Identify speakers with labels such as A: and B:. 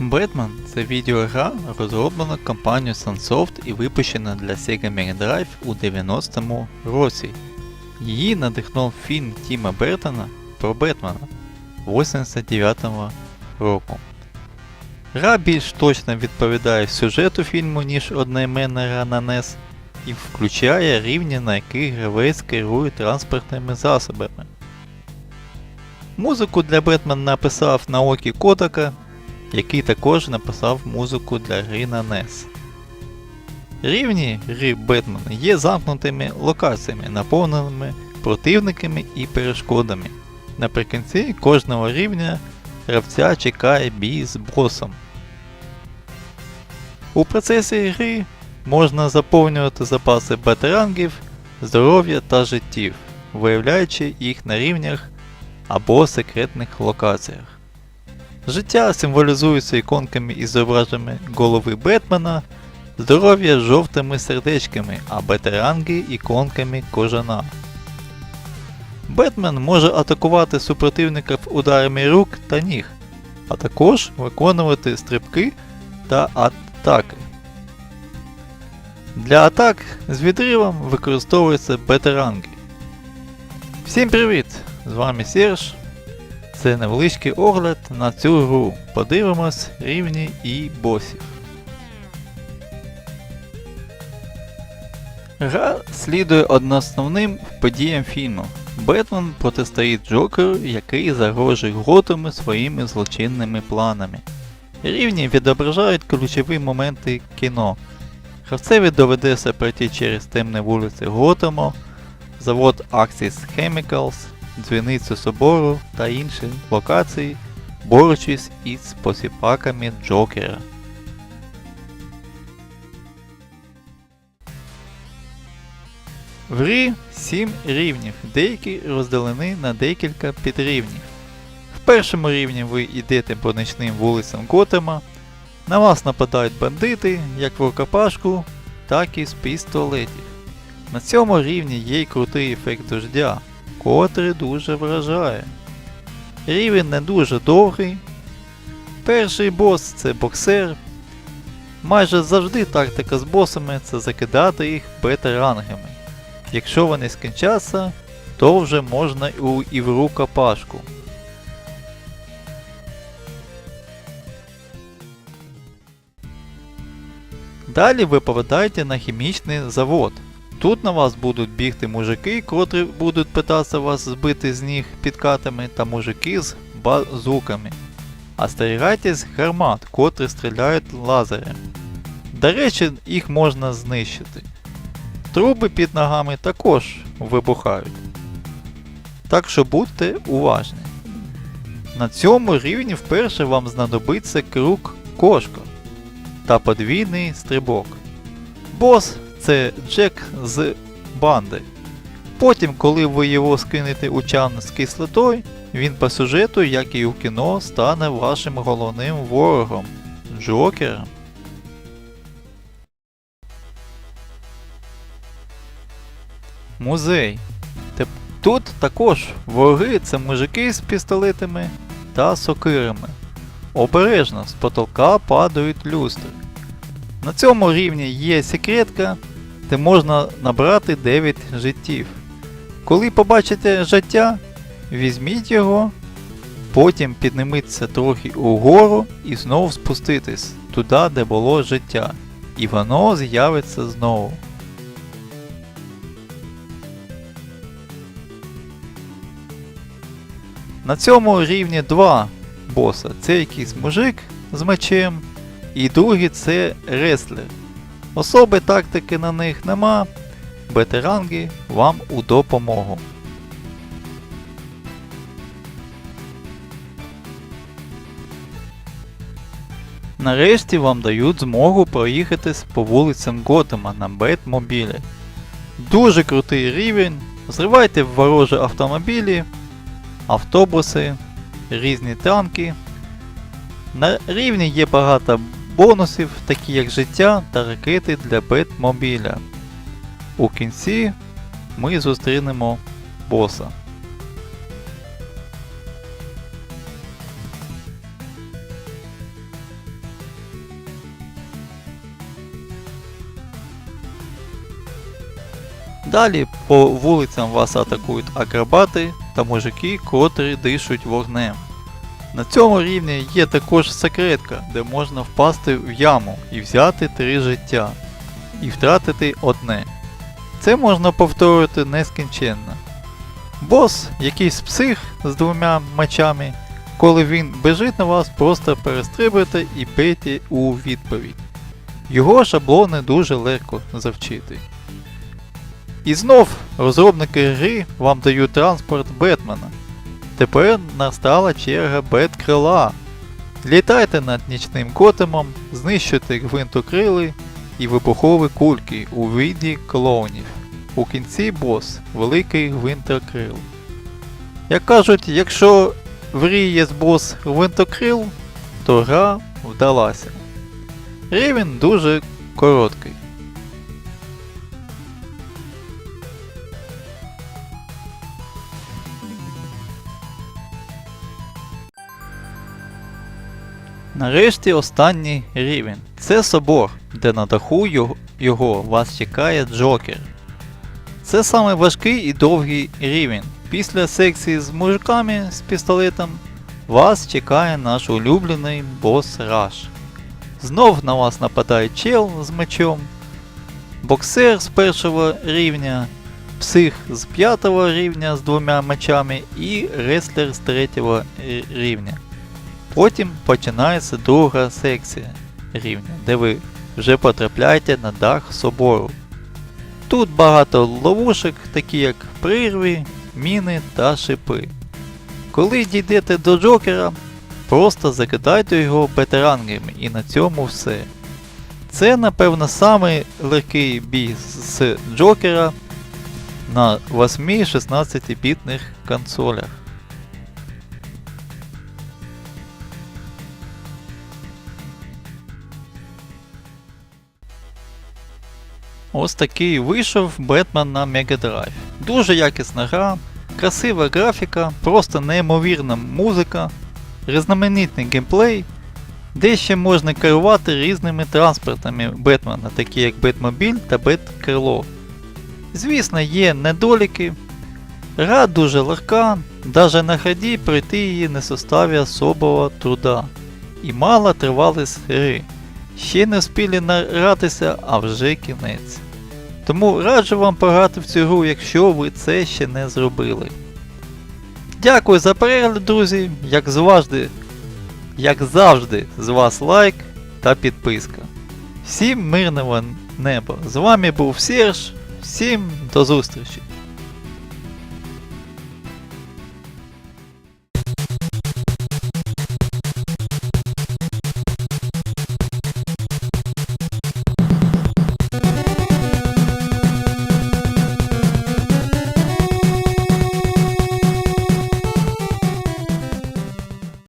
A: Batman це відеогра, розроблена компанією Sunsoft і випущена для Sega Mega Drive у 90-му році. Її надихнув фільм Тіма Бертона про Бетмена 89-го року. Гра більш точно відповідає сюжету фільму, ніж одноіменна гра на NES, і включає рівні, на яких гравець керує транспортними засобами. Музику для Бетмен написав Наокі Котака, який також написав музику для гри на NES. Рівні гри Бетмен є замкнутими локаціями, наповненими противниками і перешкодами. Наприкінці кожного рівня гравця чекає бій з босом. У процесі гри можна заповнювати запаси бетерангів, здоров'я та життів, виявляючи їх на рівнях або секретних локаціях. Життя символізується іконками із зображеннями голови Бетмена, здоров'я жовтими сердечками, а бетеранги іконками кожана. Бетмен може атакувати супротивників ударами рук та ніг, а також виконувати стрибки та атаки. Для атак з відривом використовуються бетеранги. Всім привіт! З вами Серж. Це невеличкий огляд на цю гру. Подивимось рівні і босів. Гра слідує одноосновним подіям фільму. Бетмен протистоїть Джокеру, який загрожує Готому своїми злочинними планами. Рівні відображають ключові моменти кіно. Гравцеві доведеться пройти через темні вулиці Готему, завод Axis Chemicals, дзвіницю собору та інші локації, борючись із посіпаками Джокера. В грі 7 рівнів, деякі розділені на декілька підрівнів. В першому рівні ви йдете по нічним вулицям Готема, на вас нападають бандити, як в рукопашку, так і з пістолетів. На цьому рівні є й крутий ефект дождя, котрий дуже вражає. Рівень не дуже довгий. Перший бос це боксер. Майже завжди тактика з босами це закидати їх бета-рангами. Якщо вони скінчаться, то вже можна у- і в рукопашку. Далі ви попадаєте на хімічний завод. Тут на вас будуть бігти мужики, котрі будуть питатися вас збити з ніг підкатами, та мужики з базуками. Остерігайтесь гармат, котрі стріляють лазером. До речі, їх можна знищити. Труби під ногами також вибухають. Так що будьте уважні. На цьому рівні вперше вам знадобиться круг кошка та подвійний стрибок. Бос це Джек з банди. Потім, коли ви його скинете у чан з кислотою, він по сюжету, як і у кіно, стане вашим головним ворогом Джокером. Музей. Тут також вороги це мужики з пістолетами та сокирами. Обережно з потолка падають люстри. На цьому рівні є секретка, де можна набрати 9 життів. Коли побачите життя, візьміть його, потім підніміться трохи угору і знову спуститись туди, де було життя. І воно з'явиться знову. На цьому рівні два боса. Це якийсь мужик з мечем, і другий це реслер. Особи тактики на них нема, бетеранги вам у допомогу. Нарешті вам дають змогу проїхатись по вулицям Готема на Бетмобілі. Дуже крутий рівень. Зривайте ворожі автомобілі, автобуси, різні танки. На рівні є багато бонусів, такі як життя та ракети для Бетмобіля. У кінці ми зустрінемо боса. Далі по вулицям вас атакують акробати та мужики, котрі дишуть вогнем. На цьому рівні є також секретка, де можна впасти в яму і взяти три життя, і втратити одне. Це можна повторювати нескінченно. Бос, якийсь псих з двома мечами, коли він біжить на вас, просто перестрибуйте і бийте у відповідь. Його шаблони дуже легко завчити. І знов розробники гри вам дають транспорт Бетмена. Тепер настала черга Беткрила. Літайте над нічним котемом, знищуйте гвинтокрили і вибухові кульки у виді клоунів. У кінці бос великий гвинтокрил. Як кажуть, якщо в грі є бос гвинтокрил, то гра вдалася. Рівень дуже короткий. Нарешті останній рівень. Це собор, де на даху його, вас чекає Джокер. Це саме важкий і довгий рівень. Після секції з мужиками з пістолетом вас чекає наш улюблений бос Раш. Знов на вас нападає чел з мечом, боксер з першого рівня, псих з п'ятого рівня з двома мечами і реслер з третього рівня. Потім починається друга секція рівня, де ви вже потрапляєте на дах собору. Тут багато ловушок, такі як прирви, міни та шипи. Коли дійдете до Джокера, просто закидайте його бетерангами і на цьому все. Це, напевно, самий легкий бій з Джокера на 8-16 бітних консолях. Ось такий вийшов Бетмен на Drive. Дуже якісна гра, красива графіка, просто неймовірна музика, різноманітний геймплей, де ще можна керувати різними транспортами Бетмена, такі як Бетмобіль та Беткрило. Звісно, є недоліки. Гра дуже легка, навіть на ході пройти її не составі особого труда. І мало тривалість гри. Ще не встигли наратися, а вже кінець. Тому раджу вам пограти в цю гру, якщо ви це ще не зробили. Дякую за перегляд, друзі. Як завжди, як завжди, з вас лайк та підписка. Всім мирного неба! З вами був Серж, всім до зустрічі!